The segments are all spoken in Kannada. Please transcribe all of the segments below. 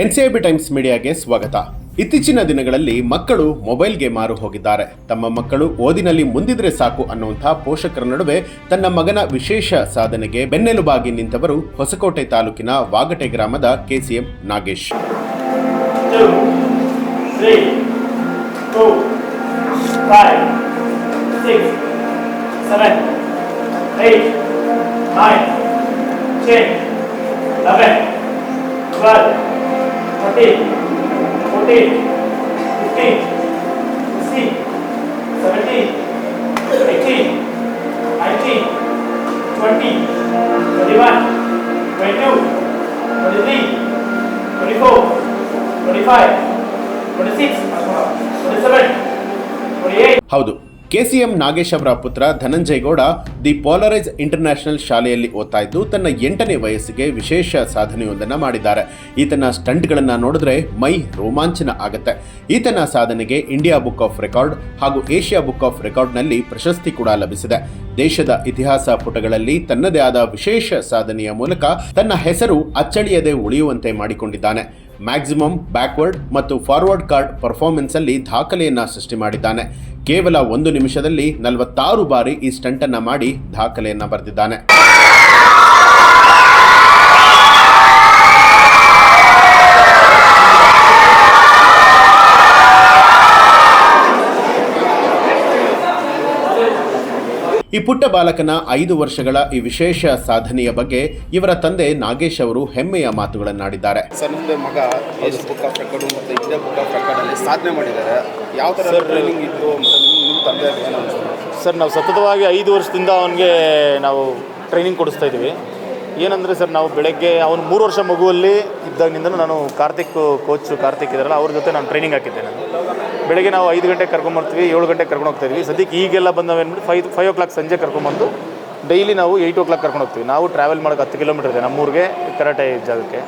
ಎನ್ ಸಿ ಐ ಟೈಮ್ಸ್ ಮೀಡಿಯಾಗೆ ಸ್ವಾಗತ. ಇತ್ತೀಚಿನ ದಿನಗಳಲ್ಲಿ ಮಕ್ಕಳು ಮೊಬೈಲ್ಗೆ ಮಾರು ಹೋಗಿದ್ದಾರೆ. ತಮ್ಮ ಮಕ್ಕಳು ಓದಿನಲ್ಲಿ ಮುಂದಿದ್ರೆ ಸಾಕು ಅನ್ನುವಂಥ ಪೋಷಕರ ನಡುವೆ ತನ್ನ ಮಗನ ವಿಶೇಷ ಸಾಧನೆಗೆ ಬೆನ್ನೆಲುಬಾಗಿ ನಿಂತವರು ಹೊಸಕೋಟೆ ತಾಲೂಕಿನ ವಾಗಟೆ ಗ್ರಾಮದ KCM Nagesh. Nine thirty, forty, fifty, sixty, seventy, eighty, ninety, twenty, twenty-one, twenty-two, twenty-three, twenty-four, twenty-five, twenty-six, twenty-seven, twenty-eight. How do? KCM Nagesh ಅವರ ಪುತ್ರ Dhananjay Gowda the Polarise International ಶಾಲೆಯಲ್ಲಿ ಓದ್ತಾ ಇದ್ದು, ತನ್ನ ಎಂಟನೇ ವಯಸ್ಸಿಗೆ ವಿಶೇಷ ಸಾಧನೆಯೊಂದನ್ನು ಮಾಡಿದ್ದಾರೆ. ಈತನ ಸ್ಟಂಟ್ಗಳನ್ನು ನೋಡಿದ್ರೆ ಮೈ ರೋಮಾಂಚನ ಆಗುತ್ತೆ. ಈತನ ಸಾಧನೆಗೆ ಇಂಡಿಯಾ ಬುಕ್ ಆಫ್ ರೆಕಾರ್ಡ್ ಹಾಗೂ ಏಷ್ಯಾ ಬುಕ್ ಆಫ್ ರೆಕಾರ್ಡ್ನಲ್ಲಿ ಪ್ರಶಸ್ತಿ ಕೂಡ ಲಭಿಸಿದೆ. ದೇಶದ ಇತಿಹಾಸ ಪುಟಗಳಲ್ಲಿ ತನ್ನದೇ ಆದ ವಿಶೇಷ ಸಾಧನೆಯ ಮೂಲಕ ತನ್ನ ಹೆಸರು ಅಚ್ಚಳಿಯದೆ ಉಳಿಯುವಂತೆ ಮಾಡಿಕೊಂಡಿದ್ದಾನೆ. ಮ್ಯಾಕ್ಸಿಮಮ್ ಬ್ಯಾಕ್ವರ್ಡ್ ಮತ್ತು ಫಾರ್ವರ್ಡ್ ಕಾರ್ಡ್ ಪರ್ಫಾರ್ಮೆನ್ಸಲ್ಲಿ ದಾಖಲೆಯನ್ನ ಸೃಷ್ಟಿ ಮಾಡಿದ್ದಾನೆ. ಕೇವಲ ಒಂದು ನಿಮಿಷದಲ್ಲಿ ನಲವತ್ತಾರು ಬಾರಿ ಈ ಸ್ಟಂಟ್ ಅನ್ನ ಮಾಡಿ ದಾಖಲೆಯನ್ನು ಬರೆದಿದ್ದಾನೆ. ಈ ಪುಟ್ಟ ಬಾಲಕನ ಐದು ವರ್ಷಗಳ ಈ ವಿಶೇಷ ಸಾಧನೆಯ ಬಗ್ಗೆ ಇವರ ತಂದೆ ನಾಗೇಶ್ ಅವರು ಹೆಮ್ಮೆಯ ಮಾತುಗಳನ್ನಾಡಿದ್ದಾರೆ. ಸರ್ ನಿಮ್ಮದು ಮಗ ಏಷ್ಯನ್ ಬುಕ್ ಆಫ್ ರೆಕಾರ್ಡು ಮತ್ತು ಇಂಡಿಯಾ ಬುಕ್ ಆಫ್ ರೆಕಾರ್ಡಲ್ಲಿ ಸಾಧನೆ ಮಾಡಿದ್ದಾರೆ. ಯಾವ ಥರ ಟ್ರೈನಿಂಗ್ ಇತ್ತು ನಿಮ್ಮ ತಂದೆ ಸರ್ ನಾವು ಸತತವಾಗಿ ಐದು ವರ್ಷದಿಂದ ಅವನಿಗೆ ನಾವು ಟ್ರೈನಿಂಗ್ ಕೊಡಿಸ್ತಾ ಇದ್ದೀವಿ. ಏನಂದರೆ ಸರ್ ನಾವು ಬೆಳಗ್ಗೆ ಅವನು ಮೂರು ವರ್ಷ ಮಗುವಲ್ಲಿ ಇದ್ದಾಗಿನಿಂದ ನಾನು ಕಾರ್ತಿಕ್ ಕೋಚ್ ಕಾರ್ತಿಕ್ ಇದ್ದಾರಲ್ಲ ಅವ್ರ ಜೊತೆ ನಾನು ಟ್ರೈನಿಂಗ್ ಹಾಕಿದ್ದೆ ನಾನು. ಬೆಳಗ್ಗೆ ನಾವು ಐದು ಗಂಟೆಗೆ ಕರ್ಕೊಂಬರ್ತೀವಿ ಏಳು ಗಂಟೆಗೆ ಕರ್ಕೊಂಡು ಹೋಗ್ತಾ ಇದ್ವಿ. ಸದ್ಯಕ್ಕೆ ಈಗೆಲ್ಲ ಬಂದವೇನ್ಬಿಟ್ಟು ಫೈವ್ ಫೈವ್ ಓ ಕ್ಲಾಕ್ ಸಂಜೆ ಕರ್ಕೊಂಬಂದು ಡೈಲಿ ನಾವು ಏಯ್ಟ್ ಓ ಕ್ಲಾಕ್ ಕರ್ಕೊಂಡು ಹೋಗ್ತೀವಿ. ನಾವು ಟ್ರಾವೆಲ್ ಮಾಡೋಕೆ ಹತ್ತು ಕಿಲೋಮೀಟರ್ ಇದೆ ನಮ್ಮೂರಿಗೆ, ಕರಾಟೆ ಜಾಗಕ್ಕೆ.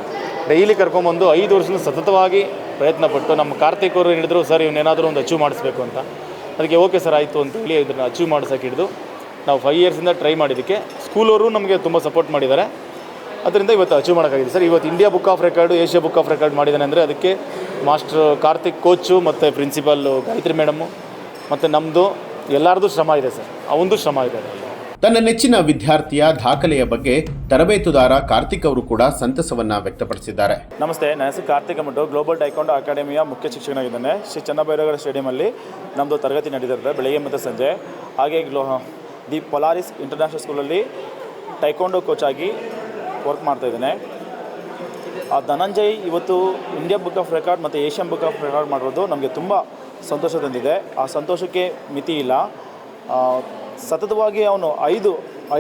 ಡೈಲಿ ಕರ್ಕೊಂಬಂದು ಐದು ವರ್ಷದಿಂದ ಸತತವಾಗಿ ಪ್ರಯತ್ನ ಪಟ್ಟು ನಮ್ಮ ಕಾರ್ತಿಕ್ ಅವರು ಹೇಳಿದ್ರು, ಸರ್, ಇವನೇನಾದರೂ ಒಂದು ಅಚೀವ್ ಮಾಡಿಸ್ಬೇಕು ಅಂತ. ಅದಕ್ಕೆ ಓಕೆ ಸರ್ ಆಯಿತು ಅಂತೇಳಿ ಇದನ್ನು ಅಚೀವ್ ಮಾಡ್ಸೋಕೆ ಹಿಡಿದು ನಾವು ಫೈವ್ ಇಯರ್ಸಿಂದ ಟ್ರೈ ಮಾಡಿದ್ದಕ್ಕೆ ಸ್ಕೂಲವರು ನಮಗೆ ತುಂಬ ಸಪೋರ್ಟ್ ಮಾಡಿದ್ದಾರೆ. ಅದರಿಂದ ಇವತ್ತು ಅಚೀವ್ ಮಾಡೋಕ್ಕಾಗಿದೆ ಸರ್, ಇವತ್ತು India book of record Asia book of record ಮಾಡಿದ್ದಾನೆ ಅಂದರೆ ಅದಕ್ಕೆ ಮಾಸ್ಟರ್ ಕಾರ್ತಿಕ್ ಕೋಚು ಮತ್ತು ಪ್ರಿನ್ಸಿಪಾಲು ಗಾಯತ್ರಿ ಮೇಡಮು ಮತ್ತು ನಮ್ಮದು ಎಲ್ಲರದು ಶ್ರಮ ಇದೆ ಸರ್. ಅವಂದು ಶ್ರಮ ಇದೆ. ತನ್ನ ನೆಚ್ಚಿನ ವಿದ್ಯಾರ್ಥಿಯ ದಾಖಲೆಯ ಬಗ್ಗೆ ತರಬೇತುದಾರ ಕಾರ್ತಿಕ್ ಅವರು ಕೂಡ ಸಂತಸವನ್ನ ವ್ಯಕ್ತಪಡಿಸಿದ್ದಾರೆ. ನಮಸ್ತೆ ನನ್ನ ಹೆಸರು ಕಾರ್ತಿಕ್ ಅಮಟು ಗ್ಲೋಬಲ್ ಟೈಕೊಂಡು ಅಕಾಡೆಮಿಯ ಮುಖ್ಯ ಶಿಕ್ಷಕನಾಗಿದ್ದಾನೆ. ಶ್ರೀ ಚನ್ನಭೈರವರ ಸ್ಟೇಡಿಯಮಲ್ಲಿ ನಮ್ಮದು ತರಗತಿ ನಡೆದಿರುತ್ತೆ ಬೆಳಗ್ಗೆ ಮತ್ತು ಸಂಜೆ. ಹಾಗೆ ಗ್ಲೋ ದಿ ಪೊಲಾರಿಸ್ ಇಂಟರ್ನ್ಯಾಷನಲ್ ಸ್ಕೂಲಲ್ಲಿ ಟೈಕೊಂಡೋ ಕೋಚ್ ಆಗಿ ವರ್ಕ್ ಮಾಡ್ತಾಯಿದ್ದೇನೆ ಆ ಧನಂಜಯ್ ಇವತ್ತು ಇಂಡಿಯಾ ಬುಕ್ ಆಫ್ ರೆಕಾರ್ಡ್ ಮತ್ತು ಏಷ್ಯನ್ ಬುಕ್ ಆಫ್ ರೆಕಾರ್ಡ್ ಮಾಡಿರೋದು ನಮಗೆ ತುಂಬ ಸಂತೋಷ ತಂದಿದೆ. ಆ ಸಂತೋಷಕ್ಕೆ ಮಿತಿ ಇಲ್ಲ. ಸತತವಾಗಿ ಅವನು ಐದು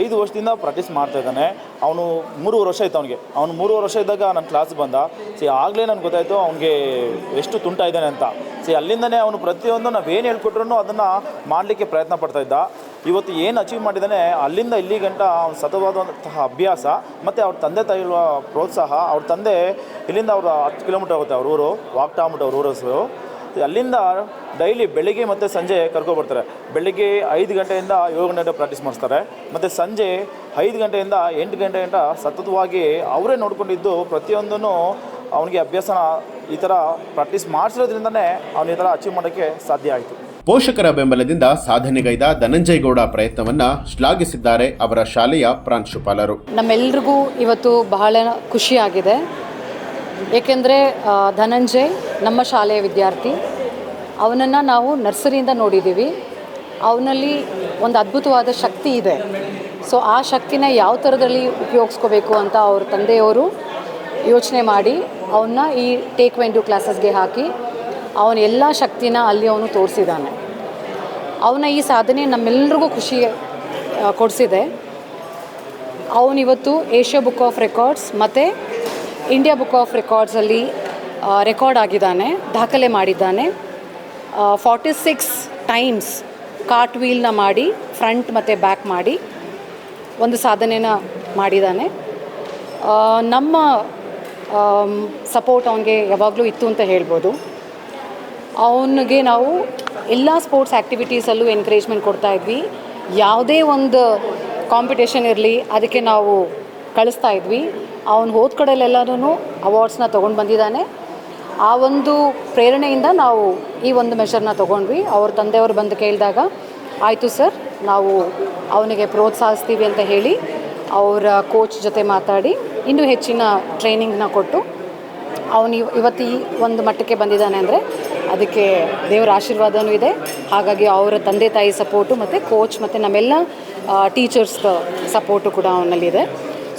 ಐದು ವರ್ಷದಿಂದ ಪ್ರಾಕ್ಟೀಸ್ ಮಾಡ್ತಾ ಇದ್ದಾನೆ. ಅವನು ಮೂರುವರೆ ವರ್ಷ ಇತ್ತು ಅವನಿಗೆ. ಅವನು ಮೂರುವರೆ ವರ್ಷ ಇದ್ದಾಗ ನನ್ನ ಕ್ಲಾಸ್ ಬಂದ. ಸಿ, ಆಗಲೇ ನನಗೆ ಗೊತ್ತಾಯಿತು ಅವನಿಗೆ ಎಷ್ಟು ತುಂಟ ಇದ್ದಾನೆ ಅಂತ. ಸಿ, ಅಲ್ಲಿಂದನೇ ಅವನು ಪ್ರತಿಯೊಂದು ನಾವೇನು ಹೇಳ್ಕೊಟ್ರು ಅದನ್ನು ಮಾಡಲಿಕ್ಕೆ ಪ್ರಯತ್ನ ಪಡ್ತಾ ಇದ್ದ. ಇವತ್ತು ಏನು ಅಚೀವ್ ಮಾಡಿದ್ದಾನೆ, ಅಲ್ಲಿಂದ ಇಲ್ಲಿ ಗಂಟ ಅವ್ನು ಸತತವಾದಂತಹ ಅಭ್ಯಾಸ, ಮತ್ತು ಅವ್ರ ತಂದೆ ತಾಯಿಗಳ ಪ್ರೋತ್ಸಾಹ, ಅವ್ರ ತಂದೆ ಇಲ್ಲಿಂದ ಅವರು ಹತ್ತು ಕಿಲೋಮೀಟರ್ ಹೋಗುತ್ತೆ ಅವ್ರ ಊರು, ವಾಕ್ ಟಾಮ್ಬಿಟ್ಟು ಅವ್ರ ಊರ ಹೆಸರು ಅಲ್ಲಿಂದ ಡೈಲಿ ಬೆಳಿಗ್ಗೆ ಮತ್ತು ಸಂಜೆ ಕರ್ಕೊಬರ್ತಾರೆ ಬೆಳಿಗ್ಗೆ ಐದು ಗಂಟೆಯಿಂದ ಏಳು ಗಂಟೆ ಪ್ರಾಕ್ಟೀಸ್ ಮಾಡಿಸ್ತಾರೆ. ಮತ್ತು ಸಂಜೆ ಐದು ಗಂಟೆಯಿಂದ ಎಂಟು ಗಂಟೆಯಿಂದ ಸತತವಾಗಿ ಅವರೇ ನೋಡಿಕೊಂಡಿದ್ದು ಪ್ರತಿಯೊಂದನ್ನು ಅವನಿಗೆ ಅಭ್ಯಾಸನ ಈ ಥರ ಪ್ರಾಕ್ಟೀಸ್ ಮಾಡಿಸಿರೋದ್ರಿಂದನೇ ಅವನು ಈ ಥರ ಅಚೀವ್ ಮಾಡೋಕ್ಕೆ ಸಾಧ್ಯ ಆಯಿತು. ಪೋಷಕರ ಬೆಂಬಲದಿಂದ ಸಾಧನೆಗೈದ ಧನಂಜಯ್ ಗೌಡ ಪ್ರಯತ್ನವನ್ನ ಶ್ಲಾಘಿಸಿದ್ದಾರೆ ಅವರ ಶಾಲೆಯ ಪ್ರಾಂಶುಪಾಲರು ನಮ್ಮೆಲ್ರಿಗೂ ಇವತ್ತು ಬಹಳ ಖುಷಿಯಾಗಿದೆ. ಏಕೆಂದರೆ ಧನಂಜಯ್ ನಮ್ಮ ಶಾಲೆಯ ವಿದ್ಯಾರ್ಥಿ. ಅವನನ್ನು ನಾವು ನರ್ಸರಿಯಿಂದ ನೋಡಿದ್ದೀವಿ ಅವನಲ್ಲಿ ಒಂದು ಅದ್ಭುತವಾದ ಶಕ್ತಿ ಇದೆ. ಸೊ ಆ ಶಕ್ತಿನ ಯಾವ ಥರದಲ್ಲಿ ಉಪಯೋಗಿಸ್ಕೋಬೇಕು ಅಂತ ಅವ್ರ ತಂದೆಯವರು ಯೋಚನೆ ಮಾಡಿ ಅವನ್ನ ಈ ಟೇಕ್ ವೆಂಡು ಕ್ಲಾಸಸ್ಗೆ ಹಾಕಿ ಅವನ ಎಲ್ಲ ಶಕ್ತಿನ ಅಲ್ಲಿ ಅವನು ತೋರಿಸಿದ್ದಾನೆ ಅವನ ಈ ಸಾಧನೆ ನಮ್ಮೆಲ್ರಿಗೂ ಖುಷಿ ಕೊಡಿಸಿದೆ. ಅವನಿವತ್ತು ಏಷ್ಯಾ ಬುಕ್ ಆಫ್ ರೆಕಾರ್ಡ್ಸ್ ಮತ್ತು ಇಂಡಿಯಾ ಬುಕ್ ಆಫ್ ರೆಕಾರ್ಡ್ಸಲ್ಲಿ ರೆಕಾರ್ಡ್ ಆಗಿದ್ದಾನೆ, ದಾಖಲೆ ಮಾಡಿದ್ದಾನೆ. ಫಾರ್ಟಿ ಸಿಕ್ಸ್ ಟೈಮ್ಸ್ ಕಾಟ್ ವೀಲ್ನ ಮಾಡಿ, ಫ್ರಂಟ್ ಮತ್ತು ಬ್ಯಾಕ್ ಮಾಡಿ, ಒಂದು ಸಾಧನೆನ ಮಾಡಿದ್ದಾನೆ ನಮ್ಮ ಸಪೋರ್ಟ್ ಅವನಿಗೆ ಯಾವಾಗಲೂ ಇತ್ತು ಅಂತ ಹೇಳ್ಬೋದು. ಅವನಿಗೆ ನಾವು ಎಲ್ಲ ಸ್ಪೋರ್ಟ್ಸ್ ಆ್ಯಕ್ಟಿವಿಟೀಸಲ್ಲೂ ಎನ್ಕರೇಜ್ಮೆಂಟ್ ಕೊಡ್ತಾ ಇದ್ವಿ. ಯಾವುದೇ ಒಂದು ಕಾಂಪಿಟೇಷನ್ ಇರಲಿ, ಅದಕ್ಕೆ ನಾವು ಕಳಿಸ್ತಾ ಇದ್ವಿ. ಅವನು ಹೋದ ಕಡೆಯಲ್ಲೆಲ್ಲರೂ ಅವಾರ್ಡ್ಸ್ನ ತೊಗೊಂಡು ಬಂದಿದ್ದಾನೆ. ಆ ಒಂದು ಪ್ರೇರಣೆಯಿಂದ ನಾವು ಈ ಒಂದು ಮೆಷರ್ನ ತೊಗೊಂಡ್ವಿ. ಅವ್ರ ತಂದೆಯವರು ಬಂದು ಕೇಳಿದಾಗ, ಆಯಿತು ಸರ್, ನಾವು ಅವನಿಗೆ ಪ್ರೋತ್ಸಾಹಿಸ್ತೀವಿ ಅಂತ ಹೇಳಿ ಅವರ ಕೋಚ್ ಜೊತೆ ಮಾತಾಡಿ ಇನ್ನೂ ಹೆಚ್ಚಿನ ಟ್ರೈನಿಂಗ್ನ ಕೊಟ್ಟು ಅವನು ಇವ್, ಇವತ್ತು ಈ ಒಂದು ಮಟ್ಟಕ್ಕೆ ಬಂದಿದ್ದಾನೆ ಅಂದರೆ ಅದಕ್ಕೆ ದೇವರ ಆಶೀರ್ವಾದನೂ ಇದೆ. ಹಾಗಾಗಿ ಅವರ ತಂದೆ ತಾಯಿ ಸಪೋರ್ಟು ಮತ್ತು ಕೋಚ್ ಮತ್ತು ನಮ್ಮೆಲ್ಲ ಟೀಚರ್ಸ್ ಸಪೋರ್ಟು ಕೂಡ ಅವನಲ್ಲಿದೆ.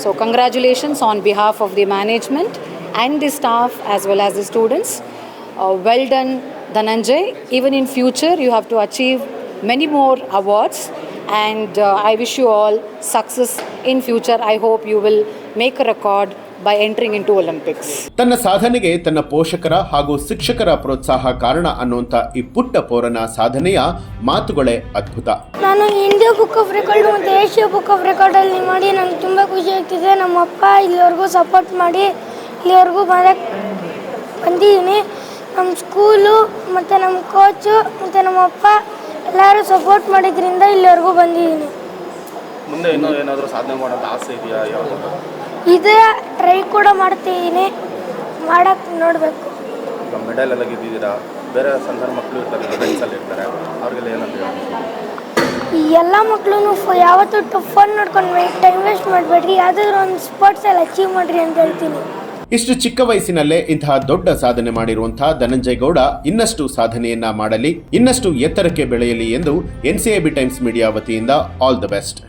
So congratulations on behalf of the management and the staff as well as the students well done Dhananjay even in future you have to achieve many more awards and I wish you all success in future I hope you will make a a record entering into Olympics ತನ್ನ ಸಾಧನೆಗೆ ತನ್ನ ಪೋಷಕರ ಹಾಗೂ ಶಿಕ್ಷಕರ ಪ್ರೋತ್ಸಾಹ ಕಾರಣ ಅನ್ನುವಂತ ಈ ಪುಟ್ಟ ಪೌರನ ಸಾಧನೆಯ ಮಾತುಗಳೇ ಅದ್ಭುತ. ನಾನು ಇಂಡಿಯಾ ಬುಕ್ ಆಫ್ ರೆಕಾರ್ಡ್ ಮತ್ತು ಏಷ್ಯಾ ಬುಕ್ ಆಫ್ ರೆಕಾರ್ಡಲ್ಲಿ ಮಾಡಿ ನಂಗೆ ತುಂಬ ಖುಷಿ ಆಗ್ತಿದೆ. ನಮ್ಮ ಅಪ್ಪ ಇಲ್ಲಿವರೆಗೂ ಸಪೋರ್ಟ್ ಮಾಡಿ ಇಲ್ಲಿವರೆಗೂ ಬರಕ್ ಬಂದಿದ್ದೀನಿ. ನಮ್ಮ ಸ್ಕೂಲು ಮತ್ತು ನಮ್ಮ ಕೋಚು ಮತ್ತು ನಮ್ಮ ಅಪ್ಪ ಎಲ್ಲರೂ ಸಪೋರ್ಟ್ ಮಾಡಿದ್ರಿಂದ ಇಲ್ಲಿವರೆಗೂ ಬಂದಿದ್ದೀನಿ. ಮುಂದೆ ಇನ್ನೂ ಏನಾದರೂ ಸಾಧನೆ ಮಾಡೋದು ಆಸೆ ಇದೆಯಾ ಇದೇ. ಟ್ರೈ ಕೂಡ ಮಾಡ್ತಿದ್ದೀನಿ ಮಾಡೋಕ್ಕೆ ನೋಡಬೇಕು. ಈಗ ಮೆಡಲ್ ಎಲ್ಲ ಗೆದ್ದಿದ್ದೀರಾ? ಬೇರೆ ಸಣ್ಣ ಮಕ್ಕಳು ಇರ್ತಾರೆ ಫ್ರೆಂಡ್ಸಲ್ಲಿ ಇರ್ತಾರೆ ಅವ್ರಿಗೆಲ್ಲ ಏನಂತ ಹೇಳಿ ಈ ಎಲ್ಲ ಮಕ್ಕಳು ಯಾವತ್ತೂ ಫೋನ್ ನೋಡ್ಕೊಂಡು ಟೈಮ್ ವೇಸ್ಟ್ ಮಾಡಬೇಡ್ರಿ. ಯಾವುದಾದ್ರೂ ಒಂದು ಸ್ಪೋರ್ಟ್ಸಲ್ಲಿ ಅಚೀವ್ ಮಾಡಿರಿ ಅಂತ ಹೇಳ್ತೀನಿ. ಇಷ್ಟು ಚಿಕ್ಕ ವಯಸ್ಸಿನಲ್ಲೇ ಇಂತಹ ದೊಡ್ಡ ಸಾಧನೆ ಮಾಡಿರುವಂತಹ ಧನಂಜಯ ಗೌಡ ಇನ್ನಷ್ಟು ಸಾಧನೆಯನ್ನ ಮಾಡಲಿ ಇನ್ನಷ್ಟು ಎತ್ತರಕ್ಕೆ ಬೆಳೆಯಲಿ ಎಂದು ಎನ್ಸಿಐಬಿ ಟೈಮ್ಸ್ ಮೀಡಿಯಾ ವತಿಯಿಂದ ಆಲ್ ದ ಬೆಸ್ಟ್